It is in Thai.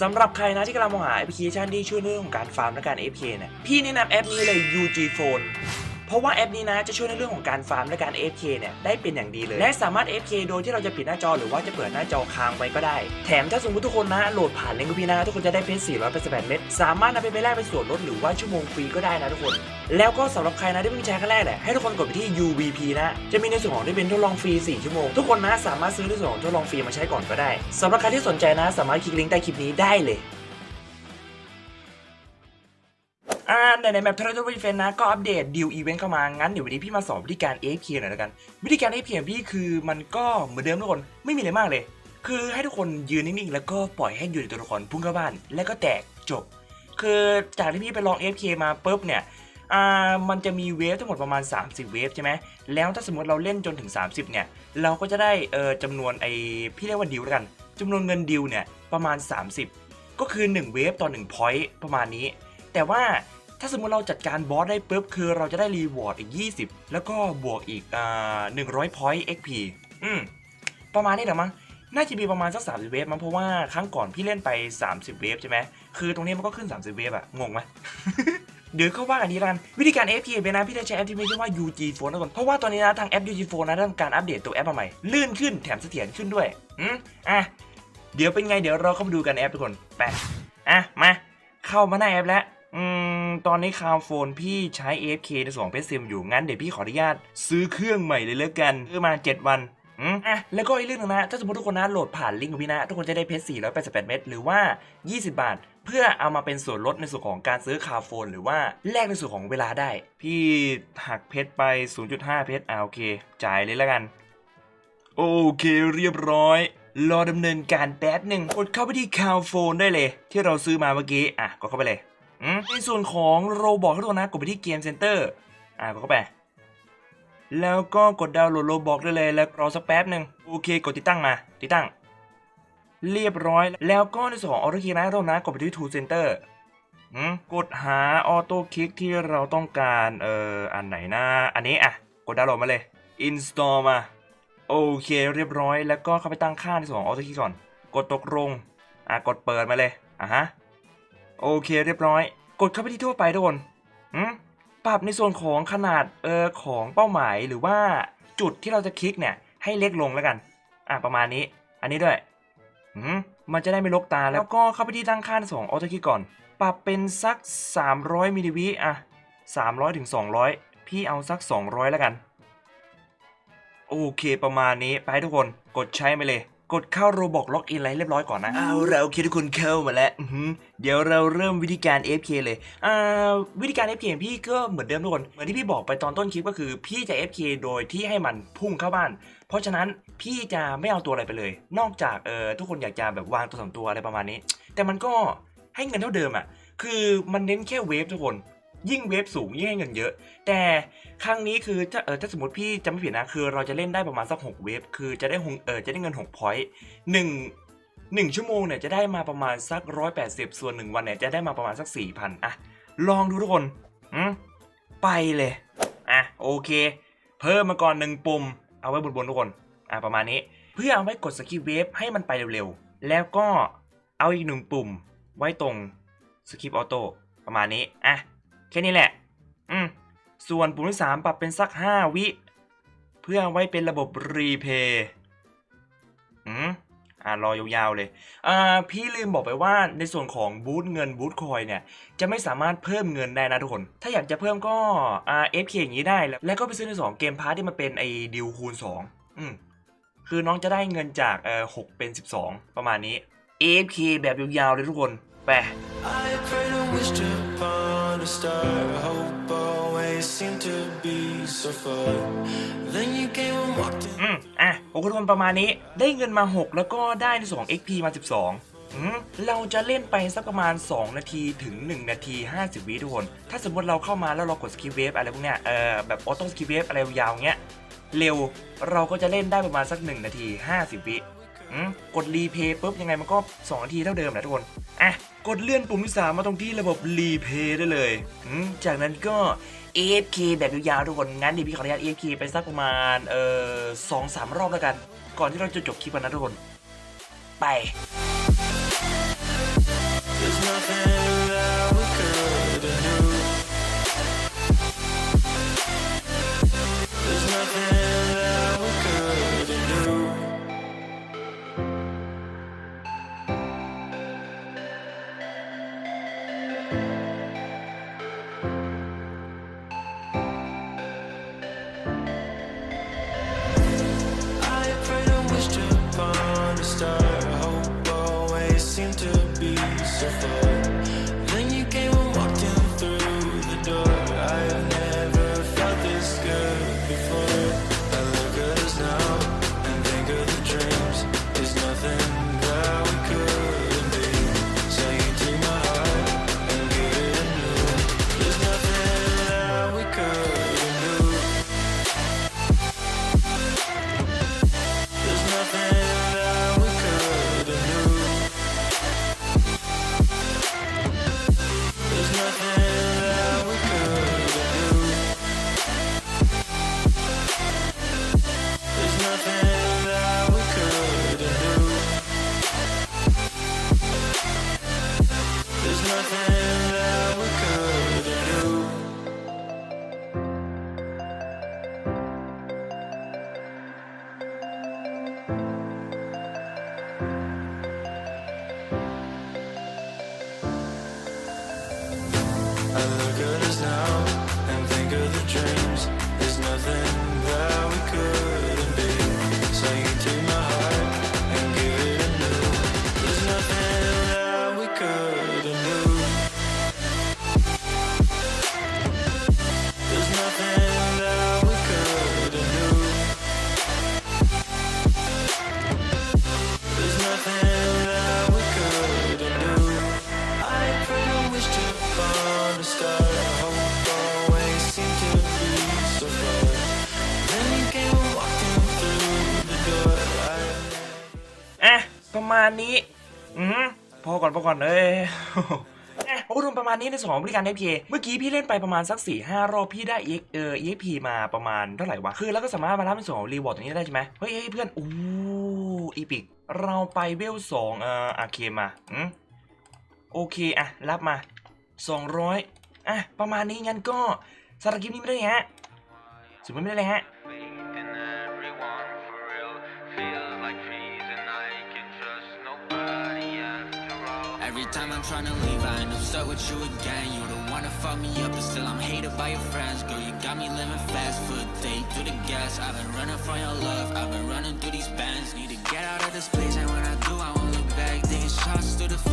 สำหรับใครนะที่กำลังมองหาแอปพลิเคชันที่ช่วยเรื่องของการฟาร์มและการ AFK เนี่ยพี่แนะนำแอปนี้เลย UG Phone เพราะว่าแอปนี้นะจะช่วยในเรื่องของการฟาร์มและการ AFK เนี่ยได้เป็นอย่างดีเลย และสามารถ AFK โดยที่เราจะปิดหน้าจอหรือว่าจะเปิดหน้าจอค้างไว้ก็ได้ แถมถ้าสมมติทุกคนนะโหลดผ่านลิงก์พี่นะทุกคนจะได้เพชร488เม็ดสามารถนำไปไปแลกเป็นส่วนลดหรือว่าชั่วโมงฟรีก็ได้นะทุกคน แล้วก็สำหรับใครนะที่เพิ่งใช้ครั้งแรกแหละให้ทุกคนกดไปที่ UVP นะจะมีในส่วนของที่เป็นทดลองฟรี 4 ชั่วโมง ทุกคนนะสามารถซื้อในส่วนของทดลองฟรีมาใช้ก่อนก็ได้สำหรับใครที่สนใจนะ สามารถคลิกลิงก์ใต้คลิปนี้ได้เลย อ่าในในแมปทรัลเฟนนะก็อัปเดตดิวอีเวนต์เข้ามา งั้นเดี๋ยววันนี้พี่มาสอนวิธีการ AFK หน่อยแล้วกัน วิธีการ AFK ของพี่คือมันก็เหมือนเดิมทุกคนไม่มีอะไรมากเลย คือให้ทุกคนยืนนิ่งๆ แล้วก็ปล่อยให้อยู่ในตัวละครพุ่งเข้าบ้าน แล้วก็แตกจบ คือจากที่พี่ไปลอง AFK มาปุ๊บเนี่ยอ่ามันจะมีเวฟทั้งหมดประมาณ 30 เวฟใช่ไหมแล้วถ้าสมมติเราเล่นจนถึง 30เนี่ยเราก็จะได้เออจำนวนไอพี่เรียกว่าดิวแล้วกันจำนวนเงินดิวเนี่ยประมาณ 30 ก็คือ 1 เวฟต่อ1 point ประมาณนี้ แต่ว่า ถ้าสมมติเราจัดการบอสได้ปุ๊บคือเราจะได้รีวอร์ดอีก 20 แล้วก็บวกอีกอ่า100 point XP อืมประมาณนี้แหละมั้งน่าจะมีประมาณสัก30เวฟมั้งเพราะว่าครั้งก่อนพี่เล่นไป 30 เวฟใช่ไหมคือตรงนี้มันก็ขึ้น 30 เวฟอะงงไหมเดี๋ยวเขาว่ากันนี้ละกัน วิธีการ AFK เป็นนะพี่จะใช้แอปที่มีชื่อว่า UG Phone นะคนเพราะว่าตอนนี้นะทางแอป UG Phone นะได้ทำการอัปเดตตัวแอปมาใหม่ ลื่นขึ้นแถมเสถียรขึ้นด้วยอืมอะเดี๋ยวเป็นไงเดี๋ยวเราเข้ามาดูกันแอปทุกคนไปอะมาเข้ามาหน้าแอปแล้ว อืม ตอนนี้คาวโฟนพี่ใช้ AFK ในส่วนของเพชรซิมอยู่ งั้นเดี๋ยวพี่ขออนุญาต ซื้อเครื่องใหม่เลยแล้วกันซื้อมา 7 วันอืมอะแล้วก็อีกเรื่องหนึงนะ ถ้าสมมติทุกคนนะโหลดผ่านลิงก์ของพี่นะ ทุกคนจะได้เพชร488 เม็ดหรือว่า 20 บาท เพื่อเอามาเป็นส่วนลดในส่วนของการซื้อคาโฟน หรือว่าแลกในส่วนของเวลาได้ พี่หักเพชรไป 0.5 เพชรอ่าโอเค จ่ายเลยแล้วกัน โอเคเรียบร้อยรอดำเนินการแป๊บหนึ่งกดเข้าไปที่คาโฟนได้เลย ที่เราซื้อมาเมื่อกี้ อะกดเข้าไปเลย ในส่วนของโรบอกทุกคนนะกดไปที่เกมเซ็นเตอร์อะกดเข้าไป แล้วก็กดดาวน์โหลดโรบอกได้เลยแล้วรอสักแป๊บหนึ่งโอเค กดติดตั้งมา ติดตั้ง เรียบร้อย แล้วก็ในส่วนของออโต้คลิกนะทุกคนนะกดไปที่ Tool Center อืมกดหาออโต้คลิกที่เราต้องการเอ่ออันไหนนะอันนี้อะกดดาวน์โหลดมาเลย install มาโอเคเรียบร้อยแล้วก็เข้าไปตั้งค่าในส่วนของออโต้คีย์ก่อน กดตกลงอะกดเปิดมาเลยอะฮะ โอเคเรียบร้อย กดเข้าไปที่ทั่วไปทุกคนปรับในส่วนของขนาดเออของเป้าหมายหรือว่าจุดที่เราจะคลิกเนี่ย ให้เล็กลงแล้วกัน อะประมาณนี้ อันนี้ด้วยมันจะได้ไม่ลกตาแล้วก็เข้าไปที่ตั้งค่าสองออโต้คีย์ก่อน ปรับเป็นสัก 300มิลลิวิอะ300ถึง200 พี่เอาสัก 200 แล้วกัน โอเคประมาณนี้ไปทุกคนกดใช้ไปเลย กดเข้าโรบอกล็อกอินอะไรเรียบร้อยก่อนนะเอาเราโอเคทุกคนเข้ามาแล้วอื้อหือเดี๋ยวเราเริ่มวิธีการ FK เลยอ่าวิธีการ FK ของพี่ก็เหมือนเดิมทุกคนเหมือนที่พี่บอกไปตอนต้นคลิปก็คือพี่จะ FK โดยที่ให้มันพุ่งเข้าบ้าน เพราะฉะนั้นพี่จะไม่เอาตัวอะไรไปเลย นอกจากเออทุกคนอยากจะแบบวางตัวสองตัวอะไรประมาณนี้ แต่มันก็ให้เงินเท่าเดิมอะคือมันเน้นแค่เวฟทุกคน ยิ่งเวฟสูงยิ่งให้เงินเยอะ แต่ครั้งนี้คือถ้าเออถ้าสมมติพี่จำไม่ผิดนะคือ เราจะเล่นได้ประมาณสัก6เวฟคือจะได้หงเออจะได้เงิน6พอยต์หนึ่งหนึ่งชั่วโมงเนี่ยจะได้มาประมาณสัก180ส่วน1วันเนี่ยจะได้มาประมาณสัก4,000อะลองดูทุกคนอืมไปเลยอะโอเค เพิ่มมาก่อนหนึ่งปุ่ม เอาไว้บนๆทุกคนอะประมาณนี้ เพื่อเอาไว้กดสกิปเวฟให้มันไปเร็วๆ แล้วก็เอาอีกหนึ่งปุ่มไว้ตรงสกิปออโต้ประมาณนี้อะ แค่นี้แหละ อืมส่วนปุ่มที่ 3 ปรับเป็นสัก 5 วิ เพื่อไว้เป็นระบบรีเพย์อืมอ่ารอยาวๆเลยอ่าพี่ลืมบอกไปว่าในส่วนของบูทเงินบูทคอยเนี่ย จะไม่สามารถเพิ่มเงินได้นะทุกคน ถ้าอยากจะเพิ่มก็อ่า FK อย่างนี้ได้แล้วแล้วก็ไปซื้อในสองเกมพาร์ทที่มันเป็นไอ้ดิวคูณ 2 อืมคือน้องจะได้เงินจากเอ่อ6เป็น 12 ประมาณนี้ AFK แบบยาวๆเลยทุกคน ไป I prayed and wished upon a star. Hope always seemed to be so far. Then you came and walked in. อืมอะโอเคทุกคนประมาณนี้ได้เงินมา 6 แล้วก็ได้ในส่วนของ XP มา 12อืมเราจะเล่นไปสักประมาณ 2 นาทีถึง 1 นาที 50 วิทุกคน ถ้าสมมติเราเข้ามาแล้วเรากดสกิปเวฟอะไรพวกเนี้ย เออแบบออโต้สกิปเวฟอะไรยาวเงี้ย เร็ว เราก็จะเล่นได้ประมาณสัก 1 นาที 50 วิอืมกดรีเพย์ปุ๊บยังไงมันก็ 2 นาทีเท่าเดิมแหละทุกคน อะ กดเลื่อนปุ่มที่ 3 มาตรงที่ระบบรีเพย์ได้เลยอืมจากนั้นก็ AFK แบบยาวๆทุกคน งั้นเดี๋ยวพี่ขออนุญาต AFK ไปสักประมาณ เอ่อสองสามรอบแล้วกัน ก่อนที่เราจะจบคลิปกันนะทุกคน ไป be of him มาณนี้ อืมพอก่อนพอก่อนเอ้ยอะโอ้รวมประมาณนี้ในส่วนของบริการ FPA เมื่อกี้พี่เล่นไปประมาณสัก4ี่ห้ารอบพี่ได้ EX เออ EXP มาประมาณเท่าไหร่วะ คือแล้วก็สามารถมารับในส่วนของรีวอร์ดตรงนี้ได้ใช่ไหมเฮ้ยเฮ้ยเพื่อนอู้อีพิกเราไปเวลสองเอ่ออาเคมาอืมโอเคอะรับมา 200อะประมาณนี้งั้นก็สารบคลิปนี้ไม่ได้ฮะสุดไม่ได้เลยฮะ Every time I'm trying to leave, I end up stuck with you again. You don't wanna fuck me up, but still I'm hated by your friends. Girl, you got me living fast, foot day through the gas. I've been running from your love, I've been running through these bands. Need to get out of this place, and when I do, I won't look back. Taking shots to the.